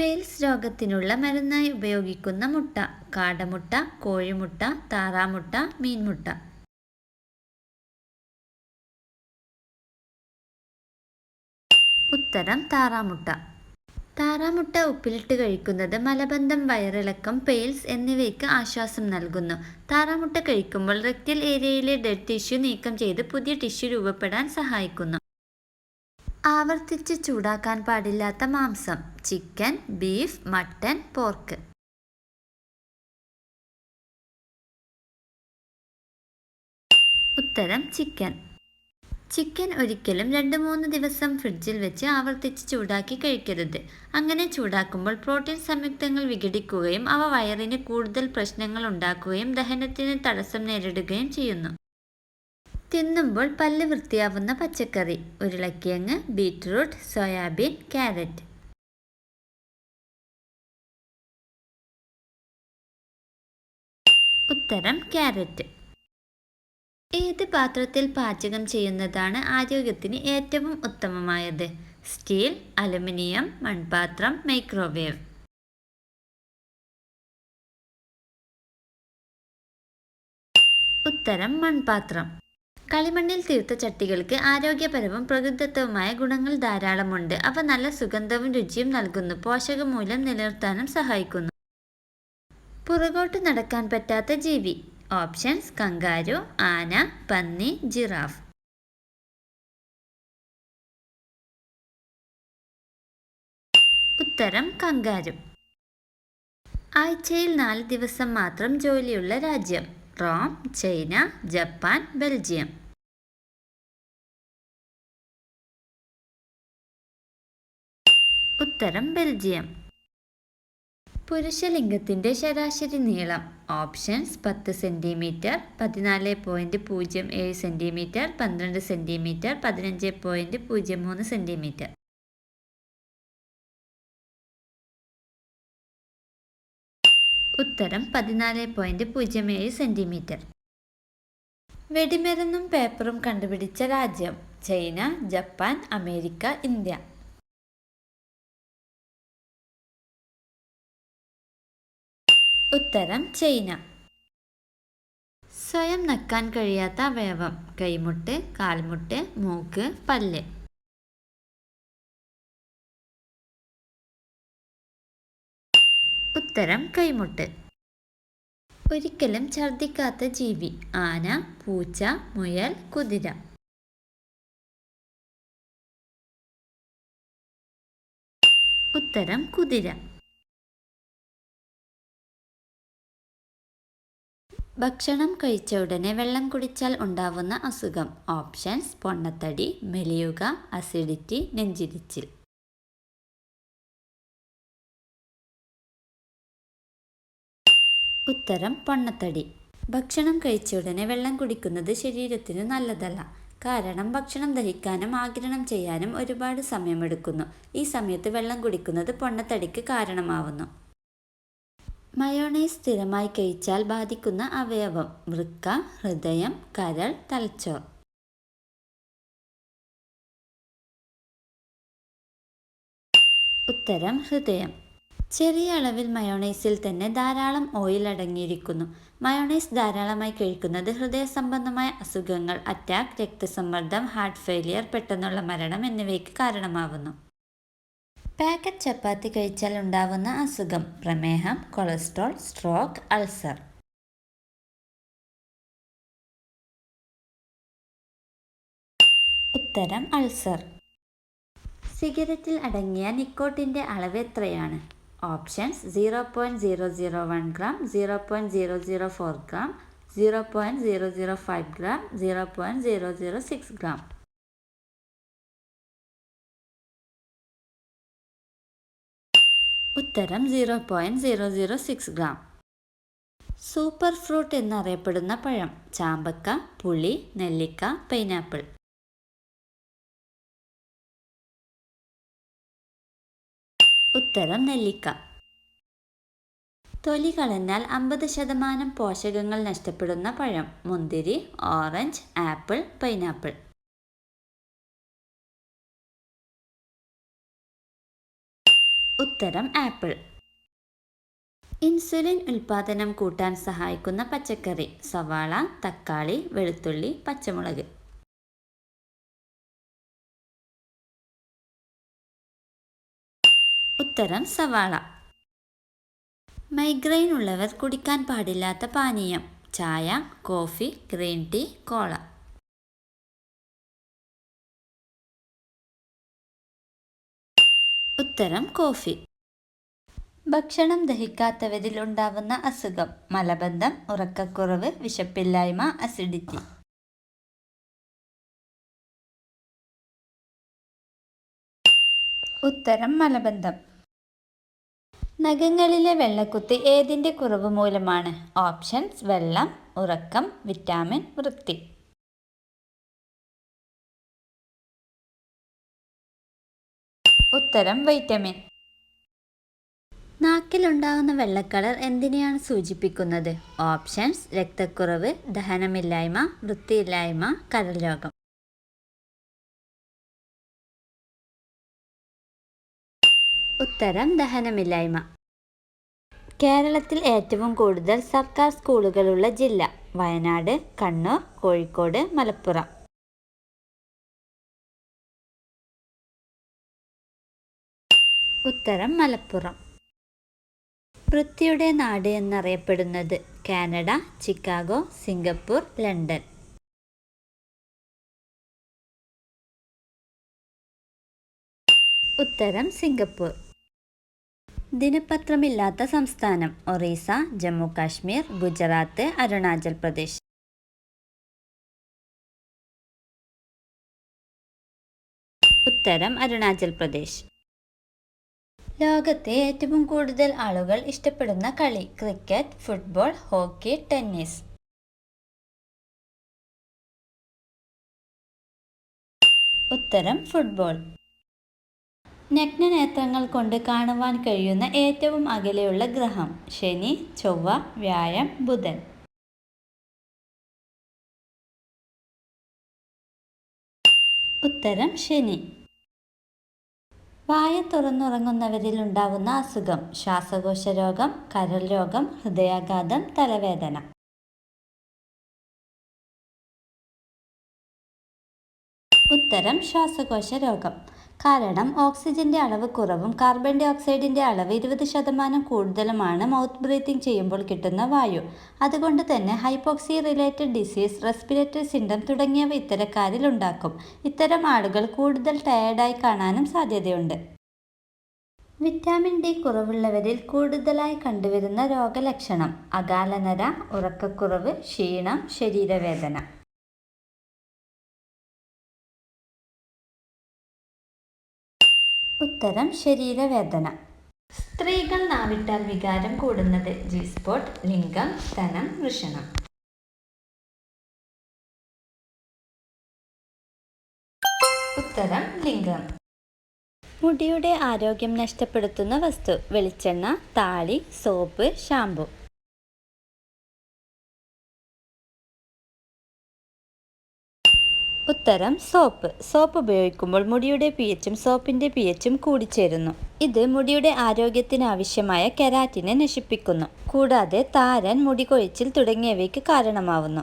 പേൽസ് രോഗത്തിനുള്ള മരുന്നായി ഉപയോഗിക്കുന്ന മുട്ട കാടമുട്ട കോഴിമുട്ട താറാമുട്ട മീൻമുട്ട. ഉത്തരം താറാമുട്ട. താറാമുട്ട ഉപ്പിലിട്ട് കഴിക്കുന്നത് മലബന്ധം വയറിളക്കം പെയിൽസ് എന്നിവയ്ക്ക് ആശ്വാസം നൽകുന്നു. താറാമുട്ട കഴിക്കുമ്പോൾ റെക്റ്റൽ ഏരിയയിലെ ഡെഡ് ടിഷ്യൂ നീക്കം ചെയ്ത് പുതിയ ടിഷ്യൂ രൂപപ്പെടാൻ സഹായിക്കുന്നു. ആവർത്തിച്ച് ചൂടാക്കാൻ പാടില്ലാത്ത മാംസം. Chicken beef mutton pork. ഉത്തരം ചിക്കൻ. ചിക്കൻ ഒരിക്കലും രണ്ട് മൂന്ന് ദിവസം ഫ്രിഡ്ജിൽ വെച്ച് ആവർത്തിച്ച് ചൂടാക്കി കഴിക്കരുത്. അങ്ങനെ ചൂടാക്കുമ്പോൾ പ്രോട്ടീൻ സംയുക്തങ്ങൾ വിഘടിക്കുകയും അവ വയറിന് കൂടുതൽ പ്രശ്നങ്ങൾ ഉണ്ടാക്കുകയും ദഹനത്തിന് തടസ്സം നേരിടുകയും ചെയ്യുന്നു. തിന്നുമ്പോൾ പല്ല് വൃത്തിയാവുന്ന പച്ചക്കറി. ഉരുളക്കിഴങ്ങ് ബീറ്റ്റൂട്ട് സോയാബീൻ ക്യാരറ്റ്. ഉത്തരം ക്യാരറ്റ്. ഏത് പാത്രത്തിൽ പാചകം ചെയ്യുന്നതാണ് ആരോഗ്യത്തിന് ഏറ്റവും ഉത്തമമായത്? സ്റ്റീൽ അലുമിനിയം മൺപാത്രം മൈക്രോവേവ്. ഉത്തരം മൺപാത്രം. കളിമണ്ണിൽ തീർത്ത ചട്ടികൾക്ക് ആരോഗ്യപരവും പ്രകൃതിത്വവുമായ ഗുണങ്ങൾ ധാരാളമുണ്ട്. അവ നല്ല സുഗന്ധവും രുചിയും നൽകുന്നു. പോഷകമൂല്യം നിലനിർത്താനും സഹായിക്കുന്നു. പുറകോട്ട് നടക്കാൻ പറ്റാത്ത ജീവി. ഓപ്ഷൻസ് കങ്കാരു ആന പന്നി ജിറാഫ്. ഉത്തരം കങ്കാരു. ആഴ്ചയിൽ നാല് ദിവസം മാത്രം ജോലിയുള്ള രാജ്യം. Rome China Japan Belgium. ഉത്തരം ബെൽജിയം. പുരുഷലിംഗത്തിന്റെ ശരാശരി നീളം. ഓപ്ഷൻസ് പത്ത് സെന്റിമീറ്റർ പതിനാല് പോയിന്റ് പൂജ്യം ഏഴ് സെന്റിമീറ്റർ പന്ത്രണ്ട് സെന്റിമീറ്റർ പതിനഞ്ച് പോയിന്റ് പൂജ്യം മൂന്ന് സെന്റിമീറ്റർ ഉത്തരം പതിനാല് പോയിന്റ് പൂജ്യം ഏഴ് സെന്റിമീറ്റർ വെടിമരുന്നും പേപ്പറും കണ്ടുപിടിച്ച രാജ്യം. China Japan America India. ഉത്തരം ചൈന. സ്വയം നക്കാൻ കഴിയാത്ത അവയവം. കൈമുട്ട് കാൽമുട്ട് മൂക്ക് പല്ല്. ഉത്തരം കൈമുട്ട്. ഒരിക്കലും ഛർദിക്കാത്ത ജീവി. ആന പൂച്ച മുയൽ കുതിര. ഉത്തരം കുതിര. ഭക്ഷണം കഴിച്ച ഉടനെ വെള്ളം കുടിച്ചാൽ ഉണ്ടാവുന്ന അസുഖം. ഓപ്ഷൻസ് പൊണ്ണത്തടി മെലിയുക അസിഡിറ്റി നെഞ്ചിരിച്ചിൽ ഉത്തരം പൊണ്ണത്തടി. ഭക്ഷണം കഴിച്ച ഉടനെ വെള്ളം കുടിക്കുന്നത് ശരീരത്തിന് നല്ലതല്ല. കാരണം ഭക്ഷണം ദഹിക്കാനും ആഗിരണം ചെയ്യാനും ഒരുപാട് സമയമെടുക്കുന്നു. ഈ സമയത്ത് വെള്ളം കുടിക്കുന്നത് പൊണ്ണത്തടിക്ക് കാരണമാവുന്നു. മയോണൈസ് സ്ഥിരമായി കഴിച്ചാൽ ബാധിക്കുന്ന അവയവം വൃക്ക ഹൃദയം കരൾ തലച്ചോർ. ഉത്തരം ഹൃദയം. ചെറിയ അളവിൽ മയോണൈസിൽ തന്നെ ധാരാളം ഓയിൽ അടങ്ങിയിരിക്കുന്നു. മയോണൈസ് ധാരാളമായി കഴിക്കുന്നത് ഹൃദയ സംബന്ധമായ അസുഖങ്ങൾ അറ്റാക്ക് രക്തസമ്മർദ്ദം ഹാർട്ട് ഫെയിലിയർ പെട്ടെന്നുള്ള മരണം എന്നിവയ്ക്ക് കാരണമാവുന്നു. പാക്കറ്റ് ചപ്പാത്തി കഴിച്ചാൽ ഉണ്ടാവുന്ന അസുഖം പ്രമേഹം കൊളസ്ട്രോൾ സ്ട്രോക്ക് അൾസർ. ഉത്തരം അൾസർ. സിഗരറ്റിൽ അടങ്ങിയ നിക്കോട്ടിന്റെ അളവ് എത്രയാണ്? Options zero point zero zero one gram zero point zero zero four gram zero point zero zero five gram zero point zero zero six gram ഉത്തരം zero point zero zero six gram super fruit എന്നറിയപ്പെടുന്ന പഴം ചാമ്പക്ക പുളി നെല്ലിക്ക pineapple ഉത്തരം നെല്ലിക്ക. തൊലി കളഞ്ഞാൽ അമ്പത് ശതമാനം പോഷകങ്ങൾ നഷ്ടപ്പെടുന്ന പഴം മുന്തിരി ഓറഞ്ച് ആപ്പിൾ പൈനാപ്പിൾ ഉത്തരം ആപ്പിൾ. ഇൻസുലിൻ ഉൽപാദനം കൂട്ടാൻ സഹായിക്കുന്ന പച്ചക്കറി. സവാള തക്കാളി വെളുത്തുള്ളി പച്ചമുളക്. ഉത്തരം സവാള. മൈഗ്രെയിൻ ഉള്ളവർ കുടിക്കാൻ പാടില്ലാത്ത പാനീയം. ചായ കോഫി ഗ്രീൻ ടീ കോള. ഉത്തരം കോഫി. ഭക്ഷണം ദഹിക്കാത്തവരിൽ ഉണ്ടാവുന്ന അസുഖം മലബന്ധം ഉറക്കക്കുറവ് വിശപ്പില്ലായ്മ അസിഡിറ്റി. ഉത്തരം മലബന്ധം. നഖങ്ങളിലെ വെള്ളക്കുത്ത് ഏതിന്റെ കുറവ് മൂലമാണ്? ഓപ്ഷൻസ് വെള്ളം ഉറക്കം വിറ്റാമിൻ വൃത്തി. ഉത്തരം വൈറ്റമിൻ നാക്കിലുണ്ടാകുന്ന വെള്ളക്കളർ എന്തിനെയാണ് സൂചിപ്പിക്കുന്നത്? ഓപ്ഷൻസ് രക്തക്കുറവ് ദഹനമില്ലായ്മ വൃത്തിയില്ലായ്മ കരൾ രോഗം ഉത്തരം ദഹനമില്ലായ്മ. കേരളത്തിൽ ഏറ്റവും കൂടുതൽ സർക്കാർ സ്കൂളുകളുള്ള ജില്ല വയനാട് കണ്ണൂർ കോഴിക്കോട് മലപ്പുറം. ഉത്തരം മലപ്പുറം. വൃത്തിയുടെ നാട് എന്നറിയപ്പെടുന്നത് കാനഡ ചിക്കാഗോ സിംഗപ്പൂർ ലണ്ടൻ. ഉത്തരം സിംഗപ്പൂർ. ദിനപത്രമില്ലാത്ത സംസ്ഥാനം ഒറീസ ജമ്മു കാശ്മീർ ഗുജറാത്ത് അരുണാചൽ പ്രദേശ്. ഉത്തരം അരുണാചൽ പ്രദേശ്. ലോകത്തെ ഏറ്റവും കൂടുതൽ ആളുകൾ ഇഷ്ടപ്പെടുന്ന കളി ക്രിക്കറ്റ് ഫുട്ബോൾ ഹോക്കി ടെന്നീസ്. ഉത്തരം ഫുട്ബോൾ. നഗ്നനേത്രങ്ങൾ കൊണ്ട് കാണുവാൻ കഴിയുന്ന ഏറ്റവും അകലെയുള്ള ഗ്രഹം ശനി ചൊവ്വ വ്യാഴം ബുധൻ. ഉത്തരം ശനി. വായ തുറന്നുറങ്ങുന്നവരിൽ ഉണ്ടാവുന്ന അസുഖം. ശ്വാസകോശ രോഗം കരൾ രോഗം ഹൃദയാഘാതം തലവേദന. ഉത്തരം ശ്വാസകോശ രോഗം കാരണം ഓക്സിജന്റെ അളവ് കുറവും കാർബൺ ഡൈ ഓക്സൈഡിന്റെ അളവ് ഇരുപത് ശതമാനം കൂടുതലുമാണ് മൗത്ത് ബ്രീത്തിങ് ചെയ്യുമ്പോൾ കിട്ടുന്ന വായു. അതുകൊണ്ട് തന്നെ hypoxia related disease respiratory syndrome തുടങ്ങിയവ ഇത്തരക്കാരിൽ ഉണ്ടാക്കും. ഇത്തരം ആളുകൾ കൂടുതൽ ടയേർഡായി കാണാനും സാധ്യതയുണ്ട്. വിറ്റാമിൻ ഡി കുറവുള്ളവരിൽ കൂടുതലായി കണ്ടുവരുന്ന രോഗലക്ഷണം അകാലനര ഉറക്കക്കുറവ് ക്ഷീണം ശരീരവേദന. ഉത്തരം ശരീരവേദന. സ്ത്രീകൾ നാവിട്ടാൽ വികാരം കൂടുന്നത് ജി സ്പോട്ട് ലിംഗം സ്തനം വൃഷണം. ഉത്തരം ലിംഗം. മുടിയുടെ ആരോഗ്യം നഷ്ടപ്പെടുത്തുന്ന വസ്തു വെളിച്ചെണ്ണ താളി സോപ്പ് ഷാമ്പു ഉത്തരം സോപ്പ്. സോപ്പ് ഉപയോഗിക്കുമ്പോൾ മുടിയുടെ പി എച്ചും സോപ്പിന്റെ പി എച്ചും കൂടിച്ചേരുന്നു. ഇത് മുടിയുടെ ആരോഗ്യത്തിന് ആവശ്യമായ കെരാറ്റിനെ നശിപ്പിക്കുന്നു. കൂടാതെ താരൻ മുടി കൊഴിച്ചിൽ തുടങ്ങിയവയ്ക്ക് കാരണമാവുന്നു.